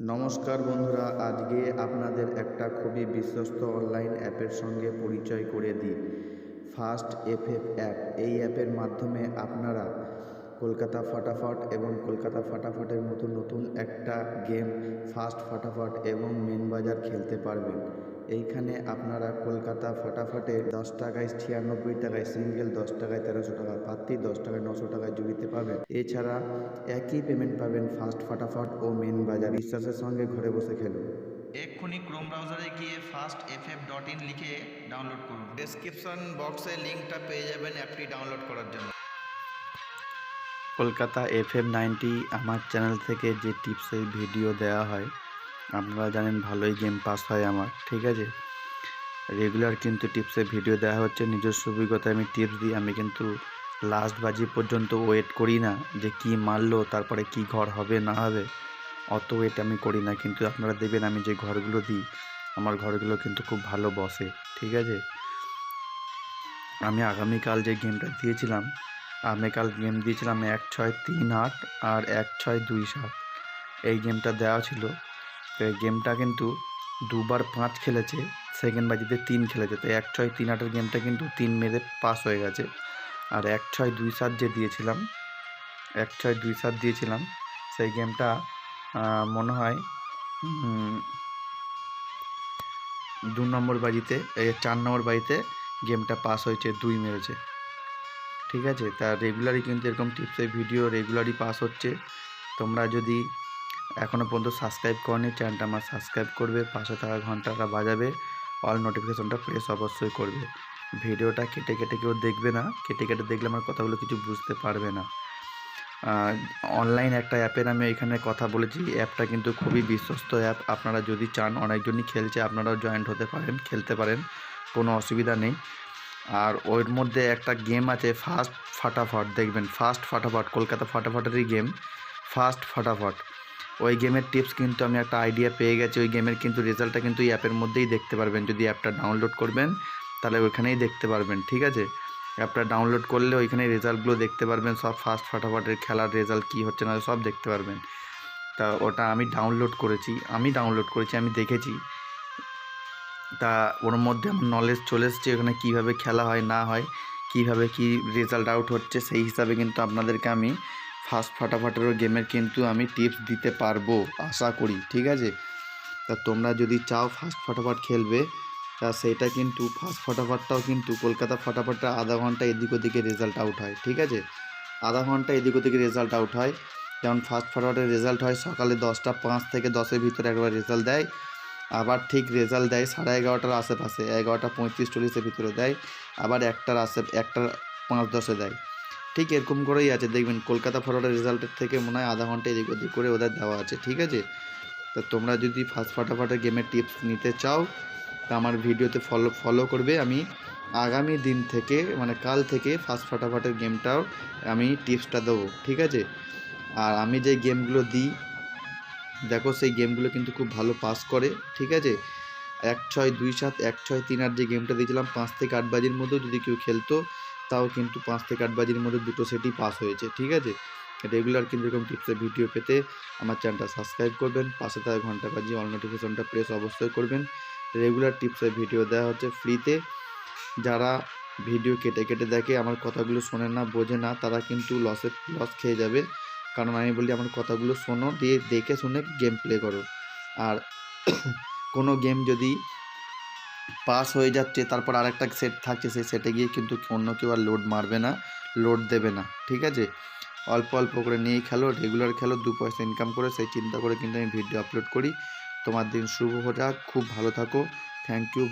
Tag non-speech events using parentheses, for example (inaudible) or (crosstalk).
নমস্কার বন্ধুরা, আজকে আপনাদের একটা খুবই বিশ্বস্ত অনলাইন অ্যাপের সঙ্গে পরিচয় করে দিই। ফার্স্ট এফএফ অ্যাপ এই অ্যাপের মাধ্যমে আপনারা কলকাতা ফাটাফট এবং কলকাতা ফাটাফটের মতো নতুন একটা গেম ফাস্ট ফাটাফট এবং মেন বাজার খেলতে পারবেন। এইখানে আপনারা কলকাতা ফাটাফাটের দশ টাকায় ছিয়ানব্বই টাকায় সিঙ্গেল দশ টাকায় তেরোশো টাকা পাত্তি, দশ টাকায় নশো টাকায় জুড়িতে পাবেন। এছাড়া একই পেমেন্ট পাবেন ফাস্ট ফাটাফট ও মেন বাজার। বিশ্বাসের সঙ্গে ঘরে বসে খেলুন। এক্ষুনি ক্রোম ব্রাউজারে গিয়ে first F F dot in লিখে ডাউনলোড করুন। ডেসক্রিপশন বক্সে লিঙ্কটা পেয়ে যাবেন অ্যাপটি ডাউনলোড করার জন্য। কলকাতা এফ এম নাইনটি আমার চ্যানেল থেকে যে টিপসের ভিডিও দেওয়া হয়, আপনারা জানেন ভালোই গেম পাস হয় আমার, ঠিক আছে? রেগুলার কিন্তু টিপসের ভিডিও দেওয়া হচ্ছে, নিজস্ব অভিজ্ঞতায় আমি টিপস দিই, আমি কিন্তু লাস্ট বাজি পর্যন্ত ওয়েট করি না যে কি মারলো, তারপরে কি ঘর হবে, না হবে, অত ওয়েট আমি করি না। কিন্তু আপনারা দেবেন আমি যে ঘরগুলো দিই, আমার ঘরগুলো কিন্তু খুব ভালো বসে, ঠিক আছে? আমি আগামীকাল যে গেমটা দিয়েছিলাম আগামীকাল গেম দিয়েছিলাম এক ছয় তিন আট আর এক ছয় দুই সাত। এই গেমটা দেওয়া ছিল। তো এই গেমটা কিন্তু দুবার পাঁচ খেলেছে সেকেন্ড বাজিতে তিন খেলেছে। তো এক ছয় তিন আটের গেমটা কিন্তু তিন মেরে পাস হয়ে গেছে। আর এক ছয় দুই সাত যে দিয়েছিলাম, এক ছয় দুই সাত দিয়েছিলাম, সেই গেমটা মনে হয় দু নম্বর বাজিতে এই চার নম্বর বাজিতে গেমটা পাস হয়েছে, দুই মেরেছে। ঠিক আছে? তা রেগুলারই কিন্তু এরকম টিপসের ভিডিও রেগুলারই পাস হচ্ছে। তোমরা যদি এখনও পর্যন্ত সাবস্ক্রাইব করনি চ্যানেলটা আমার সাবস্ক্রাইব করবে, পাশে থাকা ঘন্টাটা বাজাবে অল নোটিফিকেশনটা প্রেস অবশ্যই করবে। ভিডিওটা কেটে কেটে কেউ দেখবে না, কেটে কেটে দেখলে আমার কথাগুলো কিছু বুঝতে পারবে না। অনলাইন একটা অ্যাপের আমি এখানে কথা বলেছি অ্যাপটা কিন্তু খুবই বিশ্বস্ত অ্যাপ আপনারা যদি চান, অনেকজনই খেলছে, আপনারাও জয়েন্ট হতে পারেন, খেলতে পারেন, কোনো অসুবিধা নেই। আর ওর মধ্যে একটা গেম আছে ফাস্ট ফাটাফট, দেখবেন ফাস্ট ফাটাফট, কলকাতা ফাটাফটেরই গেম ফাস্ট ফাটাফট। ওই গেমের টিপস কিন্তু আমি একটা আইডিয়া পেয়ে গেছি, ওই গেমের কিন্তু রেজাল্টটা কিন্তু এই অ্যাপের মধ্যেই দেখতে পারবেন। যদি অ্যাপটা ডাউনলোড করবেন, তাহলে ওইখানেই দেখতে পারবেন, ঠিক আছে? অ্যাপটা ডাউনলোড করলে ওইখানে রেজাল্টগুলো দেখতে পারবেন, সব ফাস্ট ফাটাফটের খেলার রেজাল্ট কী হচ্ছে না সব দেখতে পারবেন। তা ওটা আমি ডাউনলোড করেছি, আমি ডাউনলোড করেছি, আমি দেখেছি। তা ওর মধ্যে আমার নলেজ চলে এসছে ওখানে কীভাবে খেলা হয়, না হয়, কীভাবে কি রেজাল্ট আউট হচ্ছে, সেই হিসাবে কিন্তু আপনাদেরকে আমি ফার্স্ট ফাটাফাটেরও গেমের কিন্তু আমি টিপস দিতে পারব, আশা করি, ঠিক আছে? তা তোমরা যদি চাও ফার্স্ট ফাটাফাট খেলবে, তা সেটা কিন্তু ফার্স্ট ফাটাফাটটাও কিন্তু কলকাতা ফাটাফাটটা আধা ঘণ্টা এদিক ওদিকে রেজাল্ট আউট হয়, ঠিক আছে? আধা ঘণ্টা এদিক ওদিকে রেজাল্ট আউট হয়। যেমন ফার্স্ট ফাটাফাটের রেজাল্ট হয়, সকালে দশটা পাঁচ থেকে দশের ভিতরে একবার রেজাল্ট দেয়। আবার ঠিক রেজাল্ট দেয় সাড়ে এগারোটার আশেপাশে, এগারোটা পঁয়ত্রিশ চল্লিশের ভিতরে দেয়, আবার একটার আশে একটার পাঁচ দশে দেয়। ঠিক এরকম করেই আছে, দেখবেন কলকাতা ফরওয়ার্ডের রেজাল্টের থেকে মনে হয় আধা ঘণ্টা এদিক ওদিক করে ওদের দেওয়া আছে, ঠিক আছে? তা তোমরা যদি ফার্স্ট ফাটাফাটের গেমের টিপস নিতে চাও, তা আমার ভিডিওতে ফলো ফলো করবে। আমি আগামী দিন থেকে মানে কাল থেকে ফার্স্ট ফাটাফাটের গেমটাও আমি টিপসটা দেবো, ঠিক আছে? আর আমি যে গেমগুলো দিই দেখো সেই গেমগুলো কিন্তু খুব ভালো পাস করে, ঠিক আছে? এক ছয়, দুই সাত, এক ছয়, তিন আট যে গেমটা দিয়েছিলাম পাঁচ থেকে আট বাজির মধ্যেও যদি কেউ খেলতো, তাও কিন্তু পাঁচ থেকে আট বাজির মধ্যে দুটো সেটই পাস হয়েছে, ঠিক আছে? রেগুলার কিন্তু এরকম টিপসের ভিডিও পেতে আমার চ্যানেলটা সাবস্ক্রাইব করবেন, পাশে থাকা ঘণ্টা বাজিয়ে অল নোটিফিকেশনটা প্রেস অবশ্যই করবেন। রেগুলার টিপসের ভিডিও দেওয়া হচ্ছে ফ্রিতে যারা ভিডিও কেটে কেটে দেখে, আমার কথাগুলো শোনে না, বোঝে না, তারা কিন্তু লসে লস খেয়ে যাবে। কারণ আমি বলি আমার কথাগুলো শোনো, দিয়ে দেখে শুনে গেম প্লে করো। আর (coughs) কোনো গেম যদি পাস হয়ে যাচ্ছে, তারপর আরেকটা সেট থাকছে, সেই সেটে গিয়ে কিন্তু অন্য কেউ আর লোড মারবে না লোড দেবে না, ঠিক আছে? অল্প অল্প করে নিয়েই খেলো রেগুলার খেলো, দু পয়সা ইনকাম করে, সেই চিন্তা করে কিন্তু আমি ভিডিও আপলোড করি। তোমার দিন শুভ হোক, খুব ভালো থাকো থ্যাংক ইউ